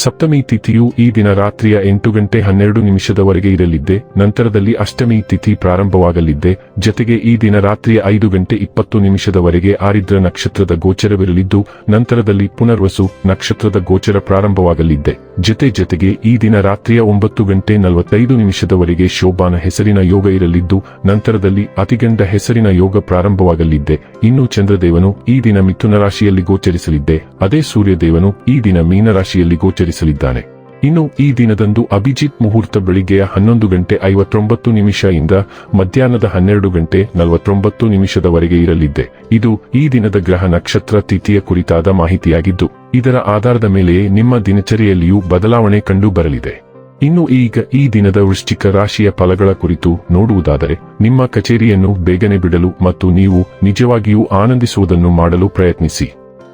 ಸಪ್ತಮಿ ತಿಥಿಯು ಈ ದಿನ ರಾತ್ರಿಯ ಎಂಟು ಗಂಟೆ ಹನ್ನೆರಡು ನಿಮಿಷದವರೆಗೆ ಇರಲಿದ್ದೆ, ನಂತರದಲ್ಲಿ ಅಷ್ಟಮಿ ತಿಥಿ ಪ್ರಾರಂಭವಾಗಲಿದ್ದೆ, ಜತೆಗೆ ಈ ದಿನ ರಾತ್ರಿಯ ಐದು ಗಂಟೆ ಇಪ್ಪತ್ತು ನಿಮಿಷದವರೆಗೆ ಆರಿದ್ರ ನಕ್ಷತ್ರದ ಗೋಚರವಿರಲಿದ್ದು, ನಂತರದಲ್ಲಿ ಪುನರ್ವಸು ನಕ್ಷತ್ರದ ಗೋಚರ ಪ್ರಾರಂಭವಾಗಲಿದ್ದೆ, ಜತೆ ಜತೆಗೆ ಈ ದಿನ ರಾತ್ರಿಯ ಒಂಬತ್ತು ಗಂಟೆ ನಲವತ್ತೈದು ನಿಮಿಷದವರೆಗೆ ಶೋಭಾನ ಹೆಸರಿನ ಯೋಗ ಇರಲಿದ್ದು, ನಂತರದಲ್ಲಿ ಅತಿಗಂಡ ಹೆಸರಿನ ಯೋಗ ಪ್ರಾರಂಭವಾಗಲಿದ್ದೆ, ಇನ್ನು ಚಂದ್ರದೇವನು ಈ ದಿನ ಮಿಥುನ ರಾಶಿಯಲ್ಲಿ ಗೋಚರಿಸಲಿದ್ದೆ, ಅದೇ ಸೂರ್ಯದೇವನು ಈ ದಿನ ಮೀನ ರಾಶಿಯಲ್ಲಿ ಗೋಚರಿಸಲಿದ್ದಾನೆ ಇನ್ನು ಈ ದಿನದಂದು ಅಭಿಜಿತ್ ಮುಹೂರ್ತ ಬೆಳಿಗ್ಗೆಯ ಹನ್ನೊಂದು ಗಂಟೆ ಐವತ್ತೊಂಬತ್ತು ನಿಮಿಷ ಇಂದ ಮಧ್ಯಾಹ್ನದ ಹನ್ನೆರಡು ಗಂಟೆ ನಲವತ್ತೊಂಬತ್ತು ನಿಮಿಷದವರೆಗೆ ಇರಲಿದ್ದೆ. ಇದು ಈ ದಿನದ ಗ್ರಹ ನಕ್ಷತ್ರ ತಿಥಿಯ ಕುರಿತಾದ ಮಾಹಿತಿಯಾಗಿದ್ದು, ಇದರ ಆಧಾರದ ಮೇಲೆಯೇ ನಿಮ್ಮ ದಿನಚರಿಯಲ್ಲಿಯೂ ಬದಲಾವಣೆ ಕಂಡು ಬರಲಿದೆ. ಇನ್ನು ಈಗ ಈ ದಿನದ ವೃಶ್ಚಿಕ ರಾಶಿಯ ಫಲಗಳ ಕುರಿತು ನೋಡುವುದಾದರೆ, ನಿಮ್ಮ ಕಚೇರಿಯನ್ನು ಬೇಗನೆ ಬಿಡಲು ಮತ್ತು ನೀವು ನಿಜವಾಗಿಯೂ ಆನಂದಿಸುವುದನ್ನು ಮಾಡಲು ಪ್ರಯತ್ನಿಸಿ.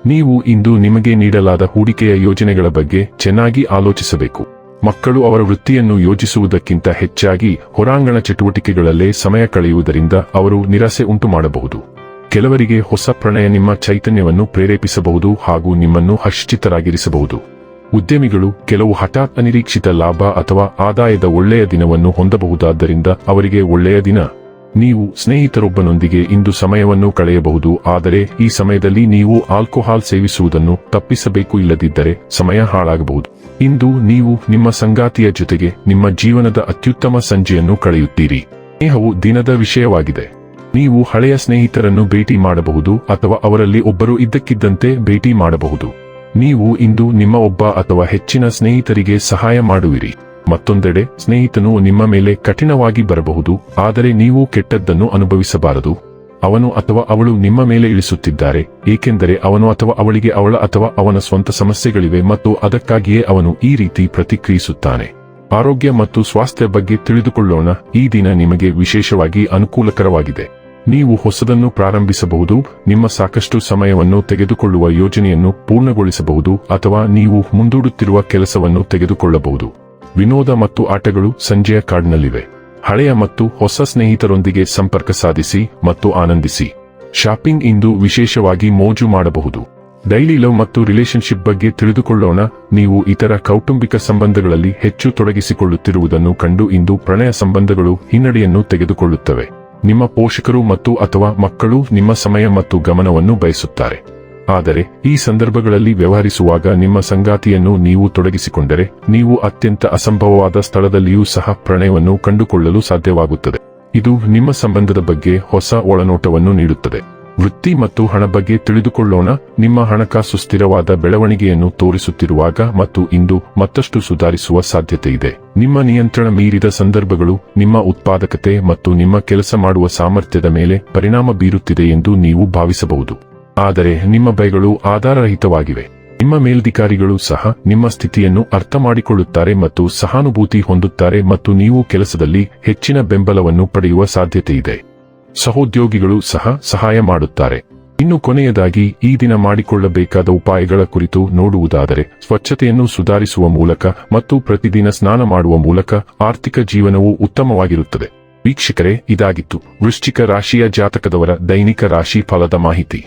ನೀವು ಇಂದು ನಿಮಗೆ ನೀಡಲಾದ ಹೂಡಿಕೆಯ ಯೋಜನೆಗಳ ಬಗ್ಗೆ ಚೆನ್ನಾಗಿ ಆಲೋಚಿಸಬೇಕು. ಮಕ್ಕಳು ಅವರ ವೃತ್ತಿಯನ್ನು ಯೋಜಿಸುವುದಕ್ಕಿಂತ ಹೆಚ್ಚಾಗಿ ಹೊರಾಂಗಣ ಚಟುವಟಿಕೆಗಳಲ್ಲೇ ಸಮಯ ಕಳೆಯುವುದರಿಂದ ಅವರು ನಿರಾಸೆ ಉಂಟು ಮಾಡಬಹುದು ಕೆಲವರಿಗೆ ಹೊಸ ಪ್ರಣಯ ನಿಮ್ಮ ಚೈತನ್ಯವನ್ನು ಪ್ರೇರೇಪಿಸಬಹುದು ಹಾಗೂ ನಿಮ್ಮನ್ನು ಹರ್ಷಿತರಾಗಿರಿಸಬಹುದು ಉದ್ಯಮಿಗಳು ಕೆಲವು ಹಠಾತ್ ಅನಿರೀಕ್ಷಿತ ಲಾಭ ಅಥವಾ ಆದಾಯದ ಒಳ್ಳೆಯ ದಿನವನ್ನು ಹೊಂದಬಹುದಾದ್ದರಿಂದ ಅವರಿಗೆ ಒಳ್ಳೆಯ ದಿನ. ನೀವು ಸ್ನೇಹಿತರೊಬ್ಬನೊಂದಿಗೆ ಇಂದು ಸಮಯವನ್ನು ಕಳೆಯಬಹುದು, ಆದರೆ ಈ ಸಮಯದಲ್ಲಿ ನೀವು ಆಲ್ಕೋಹಾಲ್ ಸೇವಿಸುವುದನ್ನು ತಪ್ಪಿಸಬೇಕು ಇಲ್ಲದಿದ್ದರೆ ಸಮಯ ಹಾಳಾಗಬಹುದು. ಇಂದು ನೀವು ನಿಮ್ಮ ಸಂಗಾತಿಯ ಜೊತೆಗೆ ನಿಮ್ಮ ಜೀವನದ ಅತ್ಯುತ್ತಮ ಸಂಜೆಯನ್ನು ಕಳೆಯುತ್ತೀರಿ. ಸ್ನೇಹವು ದಿನದ ವಿಷಯವಾಗಿದೆ. ನೀವು ಹಳೆಯ ಸ್ನೇಹಿತರನ್ನು ಭೇಟಿ ಮಾಡಬಹುದು ಅಥವಾ ಅವರಲ್ಲಿ ಒಬ್ಬರು ಇದ್ದಕ್ಕಿದ್ದಂತೆ ಭೇಟಿ ಮಾಡಬಹುದು. ನೀವು ಇಂದು ನಿಮ್ಮ ಒಬ್ಬ ಅಥವಾ ಹೆಚ್ಚಿನ ಸ್ನೇಹಿತರಿಗೆ ಸಹಾಯ ಮಾಡುವಿರಿ. ಮತ್ತೊಂದೆಡೆ, ಸ್ನೇಹಿತನು ನಿಮ್ಮ ಮೇಲೆ ಕಠಿಣವಾಗಿ ಬರಬಹುದು, ಆದರೆ ನೀವು ಕೆಟ್ಟದ್ದನ್ನು ಅನುಭವಿಸಬಾರದು. ಅವನು ಅಥವಾ ಅವಳು ನಿಮ್ಮ ಮೇಲೆ ಇಳಿಸುತ್ತಿದ್ದಾರೆ, ಏಕೆಂದರೆ ಅವನು ಅಥವಾ ಅವಳಿಗೆ ಅವಳ ಅಥವಾ ಅವನ ಸ್ವಂತ ಸಮಸ್ಯೆಗಳಿವೆ ಮತ್ತು ಅದಕ್ಕಾಗಿಯೇ ಅವನು ಈ ರೀತಿ ಪ್ರತಿಕ್ರಿಯಿಸುತ್ತಾನೆ. ಆರೋಗ್ಯ ಮತ್ತು ಸ್ವಾಸ್ಥ್ಯ ಬಗ್ಗೆ ತಿಳಿದುಕೊಳ್ಳೋಣ, ಈ ದಿನ ನಿಮಗೆ ವಿಶೇಷವಾಗಿ ಅನುಕೂಲಕರವಾಗಿದೆ. ನೀವು ಹೊಸದನ್ನು ಪ್ರಾರಂಭಿಸಬಹುದು, ನಿಮ್ಮ ಸಾಕಷ್ಟು ಸಮಯವನ್ನು ತೆಗೆದುಕೊಳ್ಳುವ ಯೋಜನೆಯನ್ನು ಪೂರ್ಣಗೊಳಿಸಬಹುದು ಅಥವಾ ನೀವು ಮುಂದೂಡುತ್ತಿರುವ ಕೆಲಸವನ್ನು ತೆಗೆದುಕೊಳ್ಳಬಹುದು. ವಿನೋದ ಮತ್ತು ಆಟಗಳು ಸಂಜೆಯ ಕಾರ್ಡ್ನಲ್ಲಿವೆ ಹಳೆಯ ಮತ್ತು ಹೊಸ ಸ್ನೇಹಿತರೊಂದಿಗೆ ಸಂಪರ್ಕ ಸಾಧಿಸಿ ಮತ್ತು ಆನಂದಿಸಿ. ಶಾಪಿಂಗ್ ಇಂದು ವಿಶೇಷವಾಗಿ ಮೋಜು ಮಾಡಬಹುದು. ಡೈಲಿ ಲವ್ ಮತ್ತು ರಿಲೇಶನ್ಶಿಪ್ ಬಗ್ಗೆ ತಿಳಿದುಕೊಳ್ಳೋಣ. ನೀವು ಇತರ ಕೌಟುಂಬಿಕ ಸಂಬಂಧಗಳಲ್ಲಿ ಹೆಚ್ಚು ತೊಡಗಿಸಿಕೊಳ್ಳುತ್ತಿರುವುದನ್ನು ಕಂಡು ಇಂದು ಪ್ರಣಯ ಸಂಬಂಧಗಳು ಹಿನ್ನಡೆಯನ್ನು ತೆಗೆದುಕೊಳ್ಳುತ್ತವೆ. ನಿಮ್ಮ ಪೋಷಕರು ಮತ್ತು ಅಥವಾ ಮಕ್ಕಳು ನಿಮ್ಮ ಸಮಯ ಮತ್ತು ಗಮನವನ್ನು ಬಯಸುತ್ತಾರೆ. ಆದರೆ, ಈ ಸಂದರ್ಭಗಳಲ್ಲಿ ವ್ಯವಹರಿಸುವಾಗ ನಿಮ್ಮ ಸಂಗಾತಿಯನ್ನು ನೀವು ತೊಡಗಿಸಿಕೊಂಡರೆ, ನೀವು ಅತ್ಯಂತ ಅಸಂಭವವಾದ ಸ್ಥಳದಲ್ಲಿಯೂ ಸಹ ಪ್ರಣಯವನ್ನು ಕಂಡುಕೊಳ್ಳಲು ಸಾಧ್ಯವಾಗುತ್ತದೆ. ಇದು ನಿಮ್ಮ ಸಂಬಂಧದ ಬಗ್ಗೆ ಹೊಸ ಒಳನೋಟವನ್ನು ನೀಡುತ್ತದೆ. ವೃತ್ತಿ ಮತ್ತು ಹಣ ಬಗ್ಗೆ ತಿಳಿದುಕೊಳ್ಳೋಣ. ನಿಮ್ಮ ಹಣಕಾಸು ಸ್ಥಿರವಾದ ಬೆಳವಣಿಗೆಯನ್ನು ತೋರಿಸುತ್ತಿರುವಾಗ ಮತ್ತು ಇಂದು ಮತ್ತಷ್ಟು ಸುಧಾರಿಸುವ ಸಾಧ್ಯತೆ ಇದೆ. ನಿಮ್ಮ ನಿಯಂತ್ರಣ ಮೀರಿದ ಸಂದರ್ಭಗಳು, ನಿಮ್ಮ ಉತ್ಪಾದಕತೆ ಮತ್ತು ನಿಮ್ಮ ಕೆಲಸ ಮಾಡುವ ಸಾಮರ್ಥ್ಯದ ಮೇಲೆ ಪರಿಣಾಮ ಬೀರುತ್ತಿದೆ ಎಂದು ನೀವು ಭಾವಿಸಬಹುದು. ಆದರೆ ನಿಮ್ಮ ಭಯಗಳು ಆಧಾರರಹಿತವಾಗಿವೆ. ನಿಮ್ಮ ಮೇಲ್ಧಿಕಾರಿಗಳು ಸಹ ನಿಮ್ಮ ಸ್ಥಿತಿಯನ್ನು ಅರ್ಥ ಮಾಡಿಕೊಳ್ಳುತ್ತಾರೆ ಮತ್ತು ಸಹಾನುಭೂತಿ ಹೊಂದುತ್ತಾರೆ ಮತ್ತು ನೀವು ಕೆಲಸದಲ್ಲಿ ಹೆಚ್ಚಿನ ಬೆಂಬಲವನ್ನು ಪಡೆಯುವ ಸಾಧ್ಯತೆ ಇದೆ ಸಹೋದ್ಯೋಗಿಗಳು ಸಹ ಸಹಾಯ ಮಾಡುತ್ತಾರೆ. ಇನ್ನು ಕೊನೆಯದಾಗಿ, ಈ ದಿನ ಮಾಡಿಕೊಳ್ಳಬೇಕಾದ ಉಪಾಯಗಳ ಕುರಿತು ನೋಡುವುದಾದರೆ, ಸ್ವಚ್ಛತೆಯನ್ನು ಸುಧಾರಿಸುವ ಮೂಲಕ ಮತ್ತು ಪ್ರತಿದಿನ ಸ್ನಾನ ಮಾಡುವ ಮೂಲಕ ಆರ್ಥಿಕ ಜೀವನವು ಉತ್ತಮವಾಗಿರುತ್ತದೆ. ವೀಕ್ಷಕರೇ, ಇದಾಗಿತ್ತು ವೃಶ್ಚಿಕ ರಾಶಿಯ ಜಾತಕದವರ ದೈನಿಕ ರಾಶಿ ಫಲದ ಮಾಹಿತಿ.